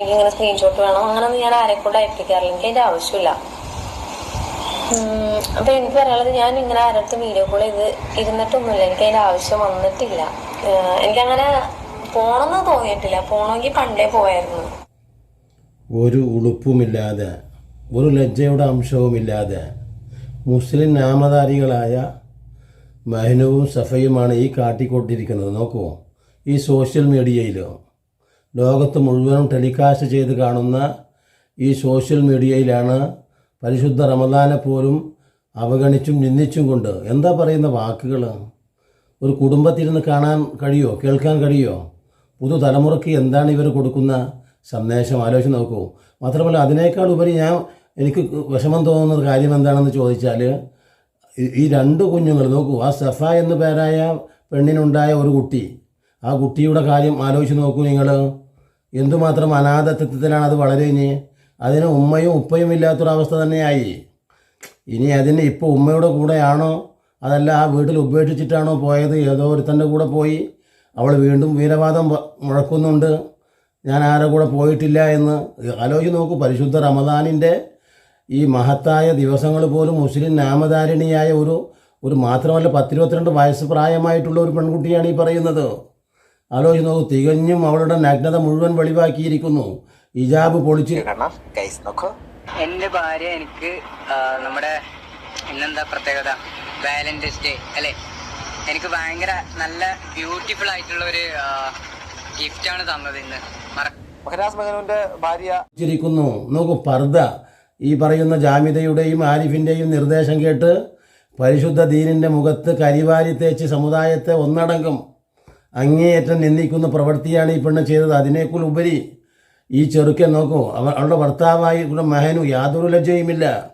ഇങ്ങനെ സ്ക്രീൻഷോട്ട് വേണം. അങ്ങനൊന്നും ഞാൻ ആരെ കൂടെ അയപ്പിക്കാറില്ല. എനിക്ക് അതിന്റെ ആവശ്യമില്ല. അപ്പൊ എനിക്ക് പറയാനുള്ളത് ഞാൻ ഇങ്ങനെ ആരടുത്ത് വീഡിയോ കോൾ ചെയ്ത് ഇരുന്നിട്ടൊന്നുമില്ല. എനിക്ക് അതിന്റെ ആവശ്യം വന്നിട്ടില്ല. എനിക്കങ്ങനെ പോണമെന്ന് തോന്നിയിട്ടില്ല. പോണമെങ്കിൽ പണ്ടേ പോയായിരുന്നു. ഒരു ഉളുപ്പുമില്ലാതെ ഒരു ലജ്ജയുടെ അംശവുമില്ലാതെ മുസ്ലിം നാമധാരികളായ മഹനുവും സഫയുമാണ് ഈ കാട്ടിക്കൊണ്ടിരിക്കുന്നത്. നോക്കൂ ഈ സോഷ്യൽ മീഡിയയിൽ ലോകത്ത് മുഴുവനും ടെലികാസ്റ്റ് ചെയ്ത് കാണുന്ന ഈ സോഷ്യൽ മീഡിയയിലാണ് പരിശുദ്ധ റമദാനെ പോലും അവഗണിച്ചും നിന്ദിച്ചും കൊണ്ട് എന്താ പറയുന്ന വാക്കുകൾ ഒരു കുടുംബത്തിരുന്ന് കാണാൻ കഴിയോ? കേൾക്കാൻ കഴിയോ? പുതുതലമുറയ്ക്ക് എന്താണ് ഇവർ കൊടുക്കുന്ന സന്ദേശം? ആലോചിച്ച് നോക്കൂ. മാത്രമല്ല അതിനേക്കാൾ ഉപരി ഞാൻ എനിക്ക് വിഷമം തോന്നുന്ന ഒരു കാര്യം എന്താണെന്ന് ചോദിച്ചാൽ ഈ രണ്ട് കുഞ്ഞുങ്ങൾ നോക്കൂ. ആ സഫ എന്ന പേരായ പെണ്ണിനുണ്ടായ ഒരു കുട്ടി ആ കുട്ടിയുടെ കാര്യം ആലോചിച്ച് നോക്കൂ നിങ്ങൾ എന്തുമാത്രം അനാഥത്വത്തിലാണ് അത് വളരുകഞ്ഞ് അതിന് ഉമ്മയും ഉപ്പയും ഇല്ലാത്തൊരവസ്ഥ തന്നെയായി. ഇനി അതിന് ഇപ്പോൾ ഉമ്മയുടെ കൂടെയാണോ? അതല്ല ആ വീട്ടിൽ ഉപേക്ഷിച്ചിട്ടാണോ പോയത്? ഏതോ ഒരുത്തന്റെ കൂടെ പോയി. അവൾ വീണ്ടും വീരവാദം മുഴക്കുന്നുണ്ട്. ഞാൻ ആരെ കൂടെ പോയിട്ടില്ല എന്ന് ആലോചിച്ച് നോക്കൂ. പരിശുദ്ധ റമദാനിന്റെ ഈ മഹത്തായ ദിവസങ്ങൾ പോലും മുസ്ലിം നാമധാരിണിയായ ഒരു ഒരു മാത്രമല്ല പത്തിരുപത്തിരണ്ട് വയസ്സ് പ്രായമായിട്ടുള്ള ഒരു പെൺകുട്ടിയാണ് ഈ പറയുന്നത്. ആലോചിച്ച് നോക്കൂ തികഞ്ഞും അവളുടെ നഗ്നത മുഴുവൻ വെളിവാക്കിയിരിക്കുന്നു. ഇജാബ് പൊളിച്ച് എന്റെ ഭാര്യ എനിക്ക് നമ്മുടെ ഇന്നെന്താ പ്രത്യേകത? വാലന്റൈൻസ് ഡേ അല്ലേ? എനിക്ക് ഭയങ്കര നല്ല ബ്യൂട്ടിഫുൾ ആയിട്ടുള്ള ഒരു ഗിഫ്റ്റ് ആണ് തന്നത് ഇന്ന്. മഹരാസ് മകനുവിന്റെ ഭാര്യ നോക്കൂ പർദ്ദ. ഈ പറയുന്ന ജാമിതയുടെയും ആരിഫിന്റെയും നിർദ്ദേശം കേട്ട് പരിശുദ്ധ ദീനിന്റെ മുഖത്ത് കരിവാരി തേച്ച് സമുദായത്തെ ഒന്നടങ്കം അങ്ങേയറ്റം നിന്ദിക്കുന്ന പ്രവൃത്തിയാണ് ഈ പെണ്ണ് ചെയ്തത്. അതിനേക്കുൾ ഉപരി ഈ ചെറുക്കൻ നോക്കൂ അവ അവളുടെ ഭർത്താവായി മഹനു യാതൊരു ലജ്ജയുമില്ല.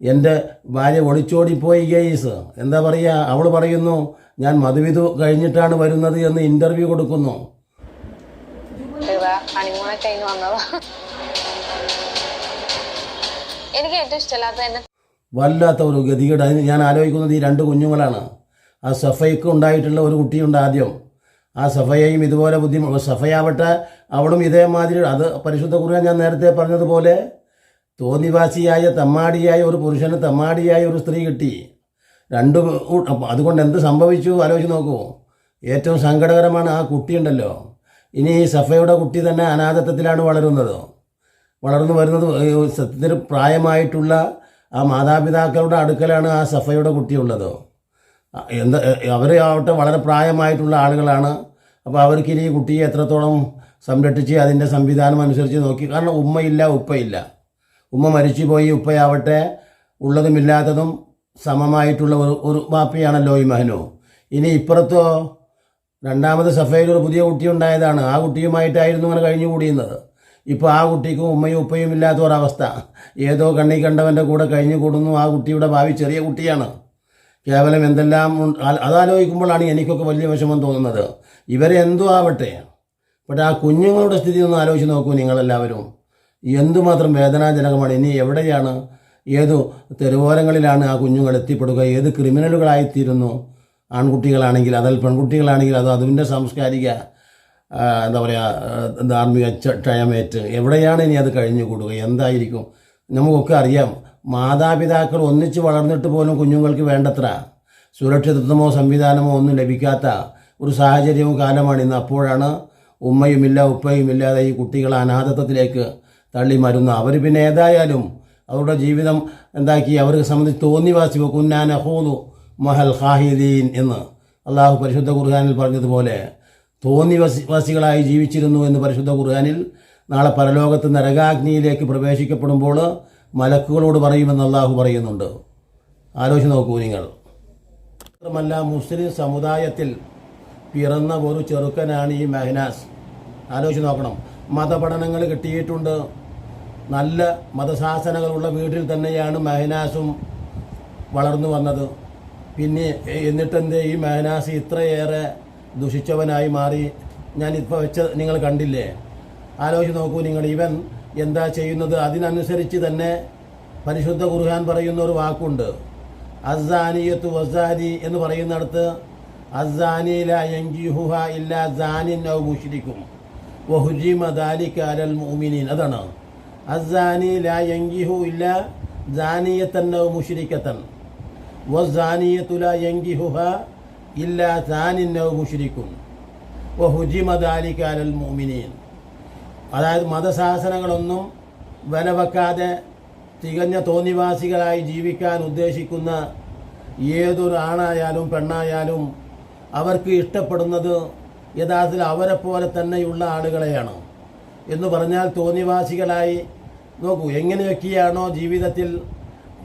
എന്റെ ഭാര്യ ഒളിച്ചോടിപ്പോയി ഗെയ്സ്. എന്താ പറയുക? അവൾ പറയുന്നു ഞാൻ മധുവിധു കഴിഞ്ഞിട്ടാണ് വരുന്നത് എന്ന് ഇന്റർവ്യൂ കൊടുക്കുന്നു. എനിക്ക് ഏറ്റവും ഇഷ്ടമില്ലാത്ത വല്ലാത്ത ഒരു ഗതികേട്. അതിന് ഞാൻ ആലോചിക്കുന്നത് ഈ രണ്ട് കുഞ്ഞുങ്ങളാണ്. ആ സഫയ്ക്ക് ഉണ്ടായിട്ടുള്ള ഒരു കുട്ടിയുണ്ട് ആദ്യം. ആ സഫയെയും ഇതുപോലെ ബുദ്ധി സഫയാവട്ടെ. അവളും ഇതേമാതിരി അത് പരിശുദ്ധ കുറുക ഞാൻ നേരത്തെ പറഞ്ഞതുപോലെ തോന്നിവാസിയായ തമ്മാടിയായ ഒരു പുരുഷന് തമ്മാടിയായ ഒരു സ്ത്രീ കിട്ടി. രണ്ട് അതുകൊണ്ട് എന്ത് സംഭവിച്ചു? ആലോചിച്ച് നോക്കൂ. ഏറ്റവും സങ്കടകരമാണ് ആ കുട്ടിയുണ്ടല്ലോ ഇനി സഫയുടെ കുട്ടി തന്നെ അനാഥത്വത്തിലാണ് വളരുന്നത്. വളർന്നു വരുന്നത് സത്യത്തിന് പ്രായമായിട്ടുള്ള ആ മാതാപിതാക്കളുടെ അടുക്കലാണ് ആ സഫയുടെ കുട്ടിയുള്ളത് എന്താ അവർ ആവട്ടെ വളരെ പ്രായമായിട്ടുള്ള ആളുകളാണ്. അപ്പോൾ അവർക്ക് കുട്ടിയെ എത്രത്തോളം സംരക്ഷിച്ച് അതിന്റെ സംവിധാനം അനുസരിച്ച് നോക്കി. കാരണം ഉമ്മയില്ല ഉപ്പയില്ല. ഉമ്മ മരിച്ചു പോയി ഉപ്പയാവട്ടെ. ഉള്ളതുമില്ലാത്തതും സമമായിട്ടുള്ള ഒരു ഒരു മാപ്പിയാണല്ലോ ഈ മഹനു. ഇനി ഇപ്പുറത്തോ രണ്ടാമത് സഫയിൽ ഒരു പുതിയ കുട്ടി ഉണ്ടായതാണ്. ആ കുട്ടിയുമായിട്ടായിരുന്നു അങ്ങനെ കഴിഞ്ഞു കൂടിയുന്നത് ഇപ്പോൾ ആ കുട്ടിക്കും ഉമ്മയും ഉപ്പയും ഇല്ലാത്ത ഒരവസ്ഥ. ഏതോ കണ്ണി കണ്ടവന്റെ കൂടെ കഴിഞ്ഞു കൂടുന്നു ആ കുട്ടിയുടെ ഭാവി ചെറിയ കുട്ടിയാണ്. കേവലം എന്തെല്ലാം അതാലോചിക്കുമ്പോഴാണ് എനിക്കൊക്കെ വലിയ വിഷമം തോന്നുന്നത്. ഇവരെ എന്തോ ആവട്ടെ? പക്ഷേ ആ കുഞ്ഞുങ്ങളുടെ സ്ഥിതി ഒന്ന് ആലോചിച്ച് നോക്കൂ നിങ്ങളെല്ലാവരും. എന്തുമാത്രം വേദനാജനകമാണ്. ഇനി എവിടെയാണ്? ഏതു തെരുവോരങ്ങളിലാണ് ആ കുഞ്ഞുങ്ങൾ എത്തിപ്പെടുക? ഏത് ക്രിമിനലുകളായിത്തീരുന്നു? ആൺകുട്ടികളാണെങ്കിൽ അതിൽ പെൺകുട്ടികളാണെങ്കിൽ അത് അതിന്റെ സാംസ്കാരിക എന്താ പറയുക ധാർമ്മിക ക്ഷയമേറ്റ്. എവിടെയാണ് ഇനി അത് കഴിഞ്ഞുകൂടുക? എന്തായിരിക്കും? നമുക്കൊക്കെ അറിയാം. മാതാപിതാക്കൾ ഒന്നിച്ച് വളർന്നിട്ട് പോലും കുഞ്ഞുങ്ങൾക്ക് വേണ്ടത്ര സുരക്ഷിതത്വമോ സംവിധാനമോ ഒന്നും ലഭിക്കാത്ത ഒരു സാഹചര്യവും കാലമാണ് ഇന്ന്. അപ്പോഴാണ് ഉമ്മയുമില്ല ഉപ്പയുമില്ലാതെ ഈ കുട്ടികൾ അനാഥത്വത്തിലേക്ക് തള്ളി മരുന്ന. അവർ പിന്നെ ഏതായാലും അവരുടെ ജീവിതം എന്താക്കി അവർക്ക് സംബന്ധിച്ച് തോന്നിവാസി അഹോദു മഹൽ ഖാഹിദീൻ എന്ന് അള്ളാഹു പരിശുദ്ധ ഖുർഹാനിൽ പറഞ്ഞതുപോലെ തോന്നിവാസികളായി ജീവിച്ചിരുന്നു എന്ന് പരിശുദ്ധ ഖുർഹാനിൽ നാളെ പരലോകത്ത് നരകാഗ്നിയിലേക്ക് പ്രവേശിക്കപ്പെടുമ്പോൾ മലക്കുകളോട് പറയുമെന്ന് അള്ളാഹു പറയുന്നുണ്ട്. ആലോചിച്ച് നോക്കൂ നിങ്ങൾ. മാത്രമല്ല മുസ്ലിം സമുദായത്തിൽ പിറന്ന ഒരു ചെറുക്കനാണ് ഈ മെഹനാസ്. ആലോചിച്ച് നോക്കണം. മതപഠനങ്ങൾ കിട്ടിയിട്ടുണ്ട്. നല്ല മതശാസനകളുള്ള വീട്ടിൽ തന്നെയാണ് മെഹനാസും വളർന്നു വന്നത്. പിന്നെ എന്നിട്ടെന്തേ ഈ മെഹനാസ് ഇത്രയേറെ ദുഷിച്ചവനായി മാറി? ഞാൻ ഇപ്പോൾ വെച്ച നിങ്ങൾ കണ്ടില്ലേ? ആലോചിച്ച് നോക്കൂ നിങ്ങൾ. ഇവൻ എന്താ ചെയ്യുന്നത്? അതിനനുസരിച്ച് തന്നെ പരിശുദ്ധ ഖുർഹാൻ പറയുന്ന ഒരു വാക്കുണ്ട്. അസാനിയത്തു വസാനി എന്ന് പറയുന്നിടത്ത് അസാനില യങ്കിഹുഹ ഇല്ല ജാനിൻ ഔ മുഷിരിക്കും വഹുജിമ അലൽ മുഅ്മിനീൻ. അതാണ്. അസാനി ലാ യങ്കിഹു ഇല്ല ജാനിയത്തൻ ഔ മുഷിരിക്കത്തൻ വസാനിയത്തു ലാ യങ്കിഹുഹ ഇല്ല ജാനിൻ ഔ മുശ്രിക്കുൻ വഹുജിമ ദാലിക അലൽ മുഅ്മിനീൻ. അതായത് മതശാസനങ്ങളൊന്നും വില തികഞ്ഞ തോന്നിവാസികളായി ജീവിക്കാൻ ഉദ്ദേശിക്കുന്ന ഏതൊരു ആണായാലും പെണ്ണായാലും അവർക്ക് ഇഷ്ടപ്പെടുന്നത് യഥാർത്ഥത്തിൽ അവരെ പോലെ തന്നെയുള്ള ആളുകളെയാണ്. എന്ന് പറഞ്ഞാൽ തോന്നിവാസികളായി നോക്കൂ എങ്ങനെയൊക്കെയാണോ ജീവിതത്തിൽ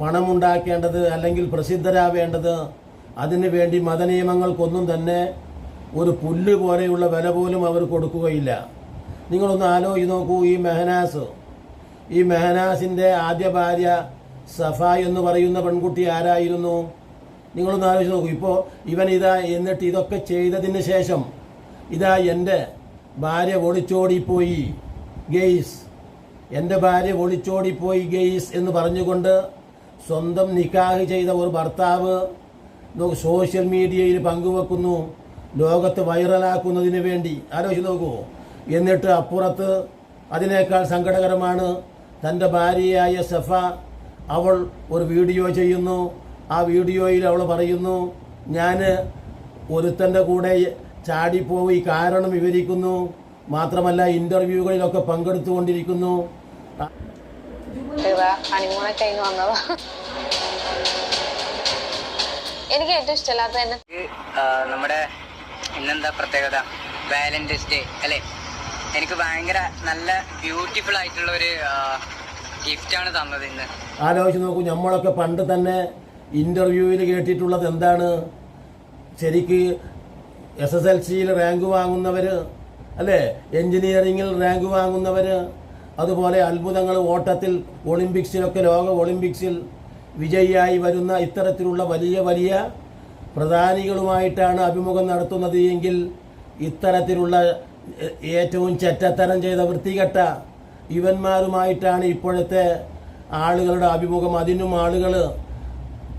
പണമുണ്ടാക്കേണ്ടത് അല്ലെങ്കിൽ പ്രസിദ്ധരാവേണ്ടത് അതിനു വേണ്ടി മതനിയമങ്ങൾക്കൊന്നും തന്നെ ഒരു പുല്ല് പോലെയുള്ള വില പോലും അവർ കൊടുക്കുകയില്ല. നിങ്ങളൊന്ന് ആലോചിച്ച് നോക്കൂ ഈ മെഹനാസ് ഈ മെഹനാസിന്റെ ആദ്യ ഭാര്യ സഫ എന്ന് പറയുന്ന പെൺകുട്ടി ആരായിരുന്നു? നിങ്ങളൊന്ന് ആലോചിച്ച് നോക്കൂ. ഇപ്പോൾ ഇവൻ ഇതാ എന്നിട്ട് ഇതൊക്കെ ചെയ്തതിന് ശേഷം ഇതാ എന്റെ ഭാര്യ ഒളിച്ചോടിപ്പോയി ഗെയ്സ്. എന്റെ ഭാര്യ ഒളിച്ചോടിപ്പോയി ഗെയ്സ് എന്ന് പറഞ്ഞുകൊണ്ട് സ്വന്തം നിക്കാഹ് ചെയ്ത ഒരു ഭർത്താവ് സോഷ്യൽ മീഡിയയിൽ പങ്കുവെക്കുന്നു ലോകത്ത് വൈറലാക്കുന്നതിന് വേണ്ടി. ആലോചിച്ച് നോക്കൂ. എന്നിട്ട് അപ്പുറത്ത് അതിനേക്കാൾ സങ്കടകരമാണ് തന്റെ ഭാര്യയായ സഫ. അവൾ ഒരു വീഡിയോ ചെയ്യുന്നു. ആ വീഡിയോയിൽ അവൾ പറയുന്നു ഞാൻ ഒരുത്തന്റെ കൂടെ ചാടിപ്പോയി കാരണം വിവരിക്കുന്നു. മാത്രമല്ല ഇന്റർവ്യൂകളിലൊക്കെ പങ്കെടുത്തുകൊണ്ടിരിക്കുന്നു. എനിക്ക് ഏറ്റവും ഇഷ്ടമില്ലാത്ത നമ്മുടെ ഇന്നെന്താ പ്രത്യേകത? വാലന്റൈൻസ് ഡേ അല്ലേ? എനിക്ക് ഭയങ്കര നല്ല ബ്യൂട്ടിഫുൾ ആയിട്ടുള്ള ഒരു ഗിഫ്റ്റാണ് തന്നത് ഇന്ന്. ആലോചിച്ച് നോക്കൂ നമ്മളൊക്കെ പണ്ട് തന്നെ ഇന്റർവ്യൂവിൽ കേട്ടിട്ടുള്ളത് എന്താണ്? ശരിക്ക് എസ് എസ് എൽ സിയിൽ റാങ്ക് വാങ്ങുന്നവര് അല്ലേ? എഞ്ചിനീയറിംഗിൽ റാങ്ക് വാങ്ങുന്നവര് അതുപോലെ അത്ഭുതങ്ങൾ ഓട്ടത്തിൽ ഒളിമ്പിക്സിലൊക്കെ ലോക ഒളിമ്പിക്സിൽ വിജയിയായി വരുന്ന ഇത്തരത്തിലുള്ള വലിയ വലിയ പ്രധാനികളുമായിട്ടാണ് അഭിമുഖം നടത്തുന്നത് എങ്കിൽ ഇത്തരത്തിലുള്ള ഏറ്റവും ചെറ്റത്തരം ചെയ്ത വൃത്തികെട്ട ഇവന്മാരുമായിട്ടാണ് ഇപ്പോഴത്തെ ആളുകളുടെ അഭിമുഖം. അതിനും ആളുകൾ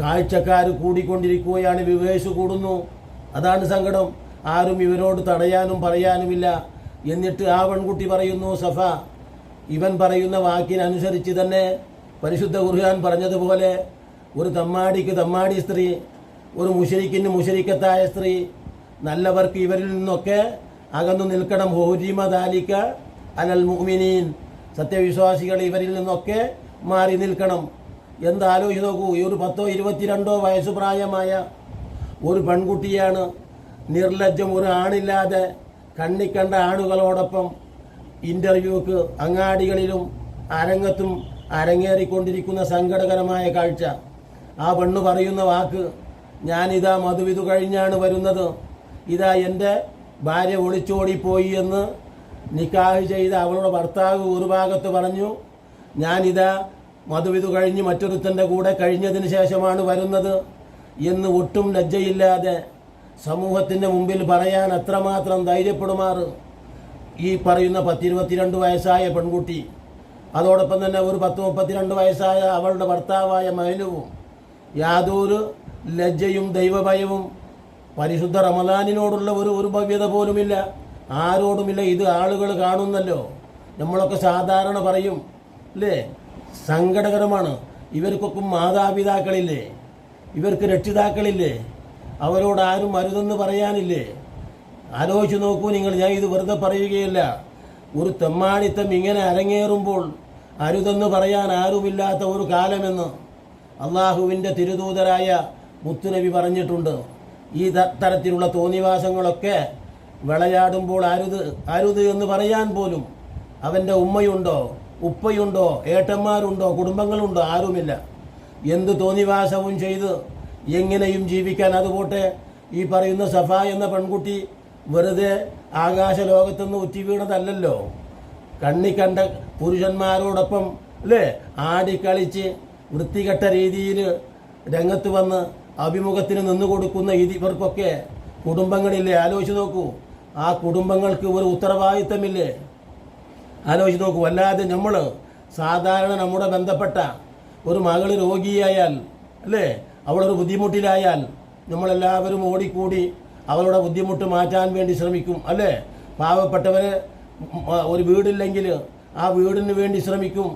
കാഴ്ചക്കാർ കൂടിക്കൊണ്ടിരിക്കുകയാണ് വിവേശ് കൂടുന്നു. അതാണ് സങ്കടം. ആരും ഇവരോട് തടയാനും പറയാനുമില്ല. എന്നിട്ട് ആ പെൺകുട്ടി പറയുന്നു സഫ ഇവൻ പറയുന്ന വാക്കിനനുസരിച്ച് തന്നെ പരിശുദ്ധ ഖുർആൻ പറഞ്ഞതുപോലെ ഒരു തമ്മാടിക്ക് തമ്മാടി സ്ത്രീ ഒരു മുഷരിക്കിന് മുഷരിക്കത്തായ സ്ത്രീ നല്ലവർക്ക് ഇവരിൽ നിന്നൊക്കെ അകന്നു നിൽക്കണം. ഹോരിമ ദാലിക്ക അനൽ മുഹ്മിനീൻ സത്യവിശ്വാസികൾ ഇവരിൽ നിന്നൊക്കെ മാറി നിൽക്കണം. എന്താലോചിച്ച് നോക്കൂ ഈ ഒരു പത്തോ ഇരുപത്തിരണ്ടോ വയസ്സ് പ്രായമായ ഒരു പെൺകുട്ടിയാണ് നിർലജ്ജം. ഒരു ആണില്ലാതെ കണ്ണിക്കണ്ട ആണുകളോടൊപ്പം ഇന്റർവ്യൂക്ക് അങ്ങാടികളിലും അരങ്ങത്തും അരങ്ങേറിക്കൊണ്ടിരിക്കുന്ന സങ്കടകരമായ കാഴ്ച. ആ പെണ്ണ് പറയുന്ന വാക്ക് ഞാനിതാ മധുവിധു കഴിഞ്ഞാണ് വരുന്നത്. ഇതാ എന്റെ ഭാര്യ ഒളിച്ചോടിപ്പോയി എന്ന് നിക്കാഹ് ചെയ്ത അവളുടെ ഭർത്താവ് ഒരു ഭാഗത്ത് പറഞ്ഞു ഞാനിതാ മധുവിധു കഴിഞ്ഞ് മറ്റൊരുത്തന്റെ കൂടെ കഴിഞ്ഞതിന് ശേഷമാണ് വരുന്നത് എന്ന് ഒട്ടും ലജ്ജയില്ലാതെ സമൂഹത്തിന്റെ മുമ്പിൽ പറയാൻ അത്രമാത്രം ധൈര്യപ്പെടുമാറ് ഈ പറയുന്ന പത്തിരുപത്തിരണ്ട് വയസ്സായ പെൺകുട്ടി. അതോടൊപ്പം തന്നെ ഒരു പത്ത് മുപ്പത്തിരണ്ട് വയസ്സായ അവളുടെ ഭർത്താവായ മൈനുവും യാതൊരു ലജ്ജയും ദൈവഭയവും പരിശുദ്ധ റമദാനിനോടുള്ള ഒരു ഒരു ഭവ്യത പോലുമില്ല. ആരോടുമില്ല. ഇത് ആളുകൾ കാണുന്നല്ലോ. നമ്മളൊക്കെ സാധാരണ പറയും അല്ലേ സങ്കടകരമാണ്. ഇവർക്കൊക്കെ മാതാപിതാക്കളില്ലേ? ഇവർക്ക് രക്ഷിതാക്കളില്ലേ? അവരോട് ആരും അരുതെന്ന് പറയാനില്ലേ? ആലോചിച്ച് നോക്കൂ നിങ്ങൾ ഞാൻ ഇത് വെറുതെ പറയുകയില്ല. ഒരു തെമ്മാടിത്തം ഇങ്ങനെ അരങ്ങേറുമ്പോൾ അരുതെന്ന് പറയാൻ ആരുമില്ലാത്ത ഒരു കാലമെന്ന് അള്ളാഹുവിന്റെ തിരുദൂതരായ മുത്തുനബി പറഞ്ഞിട്ടുണ്ട്. ഈ തരത്തിലുള്ള തോന്നിവാസങ്ങളൊക്കെ വിളയാടുമ്പോൾ അരുത് അരുത് എന്ന് പറയാൻ പോലും അവന്റെ ഉമ്മയുണ്ടോ ഉപ്പയുണ്ടോ ഏട്ടന്മാരുണ്ടോ കുടുംബങ്ങളുണ്ടോ ആരുമില്ല. എന്ത് തോന്നിവാസവും ചെയ്ത് എങ്ങനെയും ജീവിക്കാൻ അതുപോട്ടെ. ഈ പറയുന്ന സഫ എന്ന പെൺകുട്ടി വെറുതെ ആകാശ ലോകത്തുനിന്ന് ഉറ്റി വീണതല്ലല്ലോ കണ്ണി കണ്ട പുരുഷന്മാരോടൊപ്പം അല്ലേ? ആടിക്കളിച്ച് വൃത്തികെട്ട രീതിയിൽ രംഗത്ത് വന്ന് അഭിമുഖത്തിന് നിന്നു കൊടുക്കുന്ന ഇവർക്കൊക്കെ കുടുംബങ്ങളില്ലേ? ആലോചിച്ച് നോക്കൂ. ആ കുടുംബങ്ങൾക്ക് ഒരു ഉത്തരവാദിത്തമില്ലേ? ആലോചിച്ച് നോക്കൂ. അല്ലാതെ നമ്മൾ സാധാരണ നമ്മുടെ ബന്ധപ്പെട്ട ഒരു മകൾ രോഗിയായാൽ അല്ലേ? അവളൊരു ബുദ്ധിമുട്ടിലായാൽ നമ്മളെല്ലാവരും ഓടിക്കൂടി അവളുടെ ബുദ്ധിമുട്ട് മാറ്റാൻ വേണ്ടി ശ്രമിക്കും അല്ലേ? പാവപ്പെട്ടവർ ഒരു വീടില്ലെങ്കിൽ ആ വീടിന് വേണ്ടി ശ്രമിക്കും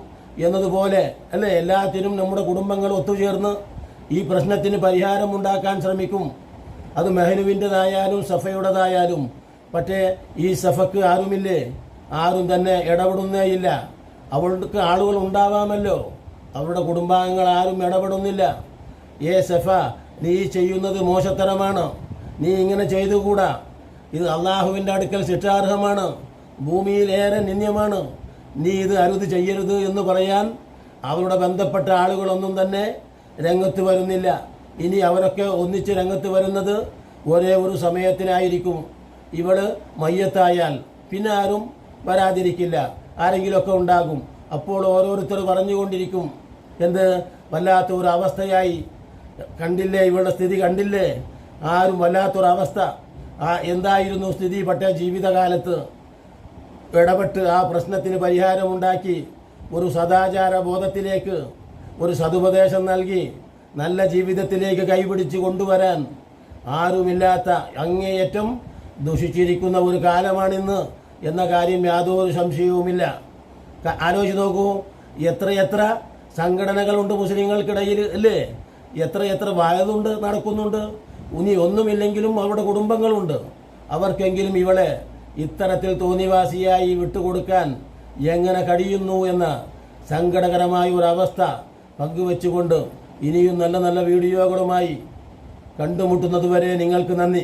എന്നതുപോലെ അല്ലേ? എല്ലാത്തിനും നമ്മുടെ കുടുംബങ്ങൾ ഒത്തുചേർന്ന് ഈ പ്രശ്നത്തിന് പരിഹാരമുണ്ടാക്കാൻ ശ്രമിക്കും. അത് മെഹനുവിന്റെതായാലും സഫയുടേതായാലും. പക്ഷേ ഈ സഫക്ക് ആരുമില്ലേ? ആരും തന്നെ ഇടപെടുന്നേയില്ല അവൾക്ക് ആളുകൾ ഉണ്ടാവാമല്ലോ. അവരുടെ കുടുംബാംഗങ്ങൾ ആരും ഇടപെടുന്നില്ല. ഏ സഫ നീ ചെയ്യുന്നത് മോശത്തരമാണ്. നീ ഇങ്ങനെ ചെയ്തുകൂടാ. ഇത് അള്ളാഹുവിന്റെ അടുക്കൽ ശിക്ഷാർഹമാണ്. ഭൂമിയിലേറെ നിന്ദ്യമാണ്. നീ ഇത് അരുത് ചെയ്യരുത് എന്ന് പറയാൻ അവരുടെ ബന്ധപ്പെട്ട ആളുകളൊന്നും തന്നെ രംഗത്ത് വരുന്നില്ല. ഇനി അവരൊക്കെ ഒന്നിച്ച് രംഗത്ത് വരുന്നത് ഒരേ ഒരു സമയത്തിനായിരിക്കും. ഇവൾ മയ്യത്തായാൽ പിന്നെ ആരും വരാതിരിക്കില്ല. ആരെങ്കിലുമൊക്കെ ഉണ്ടാകും. അപ്പോൾ ഓരോരുത്തർ പറഞ്ഞുകൊണ്ടിരിക്കും. എന്ത്? വല്ലാത്ത ഒരു അവസ്ഥയായി. കണ്ടില്ലേ? ഇവളുടെ സ്ഥിതി കണ്ടില്ലേ? ആരും വല്ലാത്തൊരവസ്ഥ. ആ എന്തായിരുന്നു സ്ഥിതി പട്ട ജീവിതകാലത്ത്? ഇടപെട്ട് ആ പ്രശ്നത്തിന് പരിഹാരമുണ്ടാക്കി ഒരു സദാചാര ബോധത്തിലേക്ക് ഒരു സതുപദേശം നൽകി നല്ല ജീവിതത്തിലേക്ക് കൈപിടിച്ച് കൊണ്ടുവരാൻ ആരുമില്ലാത്ത അങ്ങേയറ്റം ദുഷിച്ചിരിക്കുന്ന ഒരു കാലമാണിന്ന് എന്ന കാര്യം യാതൊരു സംശയവുമില്ല. ആലോചിച്ച് നോക്കൂ എത്രയെത്ര സംഘടനകളുണ്ട് മുസ്ലിങ്ങൾക്കിടയിൽ അല്ലേ? എത്രയെത്ര വയതുണ്ട് നടക്കുന്നുണ്ട്. ഇനി ഒന്നുമില്ലെങ്കിലും അവരുടെ കുടുംബങ്ങളുണ്ട്. അവർക്കെങ്കിലും ഇവളെ ഇത്തരത്തിൽ തോന്നിവാസിയായി വിട്ടുകൊടുക്കാൻ എങ്ങനെ കഴിയുന്നു എന്ന സങ്കടകരമായ ഒരവസ്ഥ പങ്കുവെച്ചുകൊണ്ട് ഇനിയും നല്ല നല്ല വീഡിയോകളുമായി കണ്ടുമുട്ടുന്നതുവരെ നിങ്ങൾക്ക് നന്ദി.